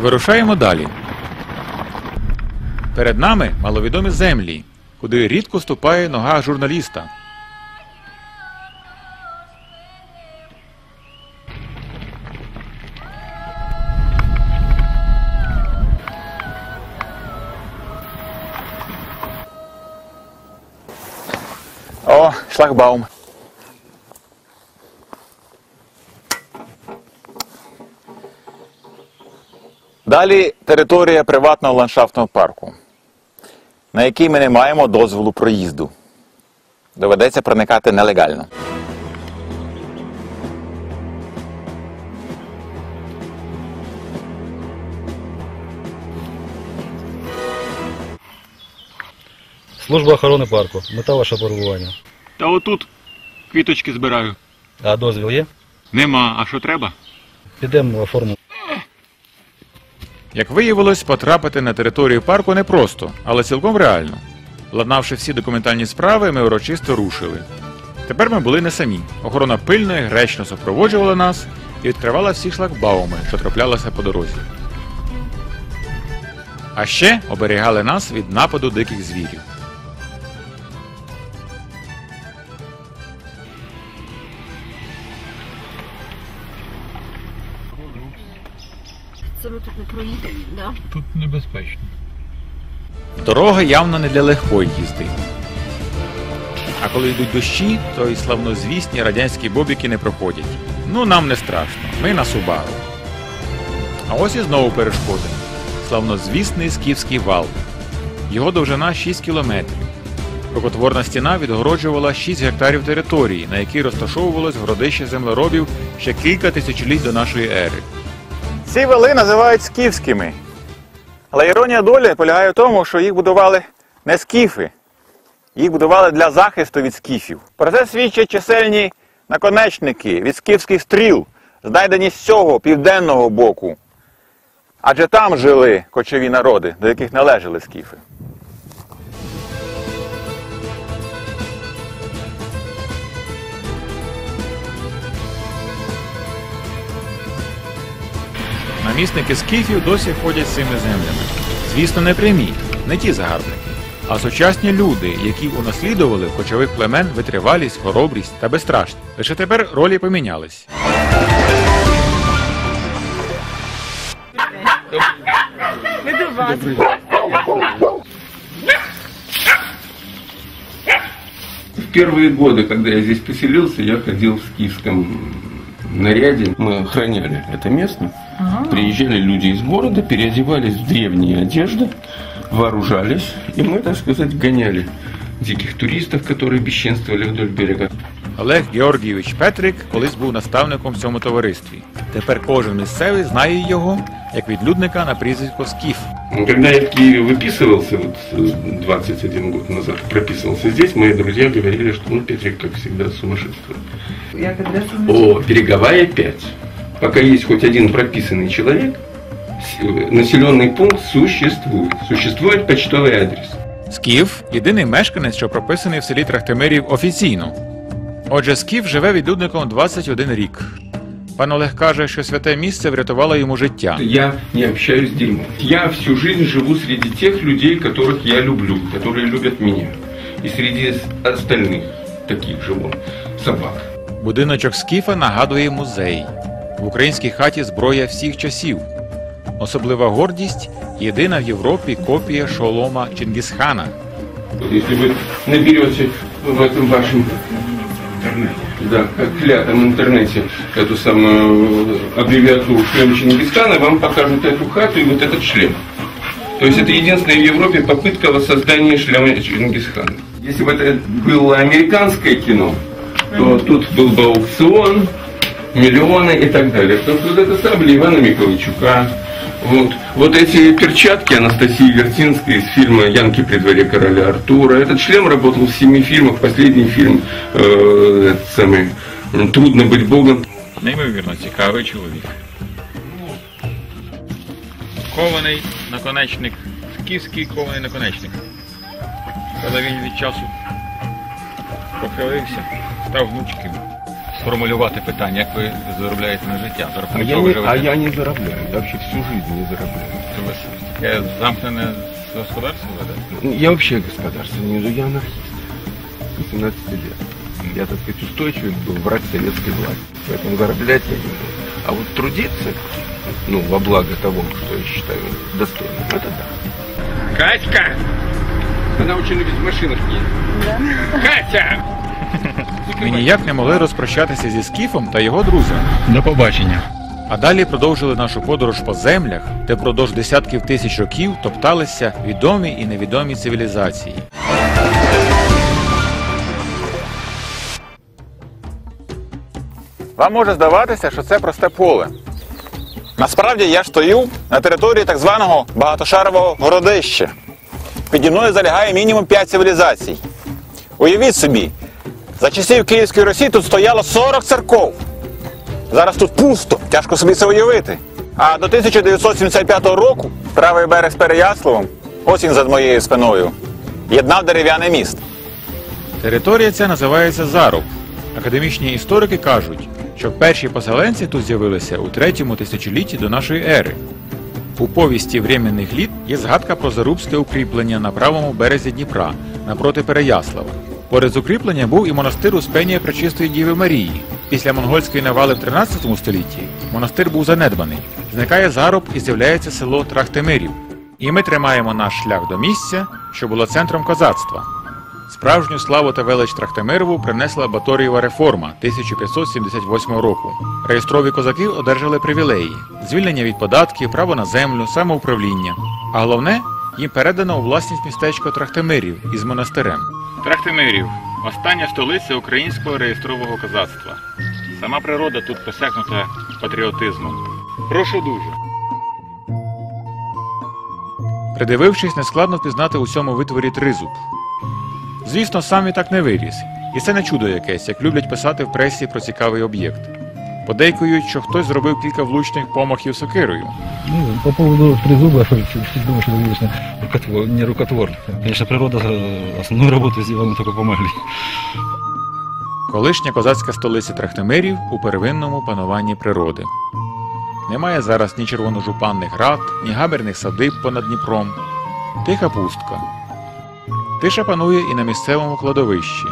Вирушаємо далі. Перед нами маловідомі землі, куди рідко ступає нога журналіста. О, шлагбаум. Далі територія приватного ландшафтного парку, на який ми не маємо дозволу проїзду. Доведеться проникати нелегально. Служба охорони парку. Мета ваше перебування. Та отут квіточки збираю. А дозвіл є? Нема, а що треба? Підемо оформимо. Як виявилось, потрапити на територію парку непросто, але цілком реально. Ладнавши всі документальні справи, ми урочисто рушили. Тепер ми були не самі. Охорона пильно і гречно супроводжувала нас і відкривала всі шлагбауми, що траплялися по дорозі. А ще оберігали нас від нападу диких звірів. Ми тут не проїдемо, да? Тут небезпечно. Дорога явно не для легкої їзди. А коли йдуть дощі, то і славнозвісні радянські бобіки не проходять. Ну нам не страшно, ми на Субару. А ось і знову перешкоди. Славнозвісний скіфський вал. Його довжина 6 кілометрів. Рукотворна стіна відгороджувала 6 гектарів території, на якій розташовувалось городище землеробів ще кілька тисячоліть до нашої ери. Ці вали називають скіфськими. Але іронія долі полягає в тому, що їх будували не скіфи, їх будували для захисту від скіфів. Про це свідчать чисельні наконечники від скіфських стріл, знайдені з цього південного боку. Адже там жили кочові народи, до яких належали скіфи. Намісники скіфів досі ходять цими землями. Звісно, не прямі, не ті загарбники, а сучасні люди, які унаслідували в кочових племен витривалість, хоробрість та безстрашність. Лише тепер ролі помінялись. Ми до вас. В первые годы, когда я здесь поселился, я ходил в скифском наряде. Мы охраняли это место. Приезжали люди из города, переодевались в древние одежды, вооружались, и мы, так сказать, гоняли диких туристов, которые бесчинствовали вдоль берега. Олег Георгійович Петрик колись був наставником в цьому товаристві. Тепер кожен місцевий знає його як відлюдника на прізвисько Скіф. Когда я в Киеве выписывался, вот э, 21 год назад прописывался здесь, мои друзья говорили, что ну, Петрик, как всегда, сумасшествует. Я когда О, береговая 5. Пока есть хоть один прописанный человек, с- э, населенный пункт существует. Существует почтовый адрес. Скіф єдиний мешканець, що прописаний в селі Трахтимирів офіційно. Отже, Скіф живе відлюдником 21 рік. Пан Олег каже, що святе місце врятувало йому життя. Я не общаюсь с дерьмом. Я всю жизнь живу среди тех людей, которых я люблю, которые любят меня. И среди с- остальных таких же вон, собак. Будиночок Скіфа нагадує музей. В українській хаті зброя всіх часів. Особлива гордість єдина в Європі копія шолома Чингісхана. Вот Если вы наберете в этом вашем да, как клятом интернете эту самую э, аббревиатуру шлем Чингисхана, вам покажут эту хату и вот этот шлем. То есть это единственная в Европе попытка воссоздания шлема Чингисхана. Если бы это было американское кино, то тут был бы аукцион, миллионы и так далее. Потому что вот это сабли Ивана Миколайчука, вот, вот эти перчатки Анастасии Вертинской из фильма «Янки при дворе короля Артура». Этот шлем работал в семи фильмах. Последний фильм, э, этот самый м, «Трудно быть богом». Неймовірно цікавий чоловік. Кований наконечник. Скіфський кований наконечник. Коли він від часу похилився, став гнучким. сформулювати питання, як ви заробляєте на життя? За А рахунок я, не, а я не заробляю. Я вообще всю жизнь не заробляю. Це ви ж таке замкнене господарство ведете? Я вообще государство не веду, я анархист. 18 лет. Я, так сказать, устойчивый был враг советской власти. Поэтому зараблять я не буду. А вот трудиться, ну, во благо того, что я считаю достойным, это да. Катька! Она очень любит в машинах ездить. Катя! Ми ніяк не могли розпрощатися зі Скіфом та його друзями. До побачення. А далі продовжили нашу подорож по землях, де впродовж десятків тисяч років топталися відомі і невідомі цивілізації. Вам може здаватися, що це просте поле. Насправді я стою на території так званого багатошарового городища. Піді мною залягає мінімум 5 цивілізацій. Уявіть собі, за часів Київської Росії тут стояло 40 церков. Зараз тут пусто, тяжко собі це уявити. А до 1975 року правий берег з Переяславом, ось він за моєю спиною, єднав дерев'яний міст. Територія ця називається Заруб. Академічні історики кажуть, що перші поселенці тут з'явилися у третьому тисячолітті до нашої ери. У повісті временних літ є згадка про зарубське укріплення на правому березі Дніпра напроти Переяслава. Поряд з укріпленням був і монастир Успенія Пречистої Діви Марії. Після монгольської навали в 13 столітті монастир був занедбаний. Зникає заруб і з'являється село Трахтимирів. І ми тримаємо наш шлях до місця, що було центром козацтва. Справжню славу та велич Трахтимирову принесла Баторієва реформа 1578 року. Реєстрові козаки одержали привілеї: звільнення від податків, право на землю, самоуправління. А головне, їм передано у власність містечко Трахтимирів із монастирем. Трахтимирів остання столиця українського реєстрового козацтва. Сама природа тут посякнута патріотизмом. Прошу дуже. Придивившись, нескладно впізнати у цьому витворі тризуб. Звісно, сам він так не виріс. І це не чудо якесь, як люблять писати в пресі про цікавий об'єкт. Подейкують, що хтось зробив кілька влучних помахів сокирою. Ну, по поводу трезуба, всегда думаю, конечно, рукотвор, не рукотвор. Конечно, природа основную работу сделала, мы только помогли. Колишня козацька столиця Трахтимирів у первинному пануванні природи. Немає зараз ні червоножупанних рад, ні габерних садиб понад Дніпром. Тиха пустка. Тиша панує і на місцевому кладовищі.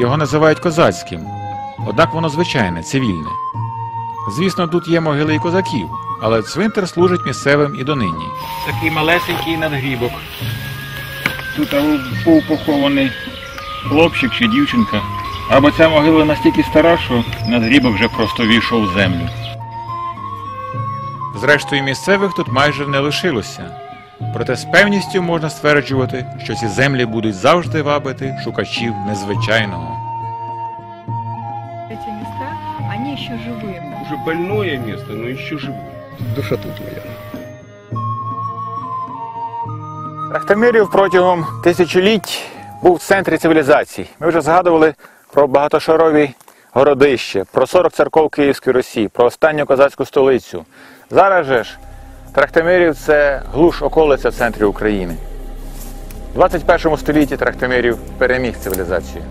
Його називають козацьким, однак воно звичайне, цивільне. Звісно, тут є могили і козаків, але цвинтар служить місцевим і донині. Такий малесенький надгрібок. Тут був похований хлопчик чи дівчинка. Або ця могила настільки стара, що надгрібок вже просто війшов в землю. Зрештою, місцевих тут майже не лишилося. Проте з певністю можна стверджувати, що ці землі будуть завжди вабити шукачів незвичайного. Еще живые. Уже больное место, но еще живое. Душа тут моя. Трахтимирів протягом тисячоліть був в центрі цивілізацій. Ми вже згадували про багатошарові городище, про 40 церков Київської Росії, про останню козацьку столицю. Зараз же ж Трахтимирів це глуш околиця в центрі України. У 21 столітті Трахтимирів переміг цивілізацію.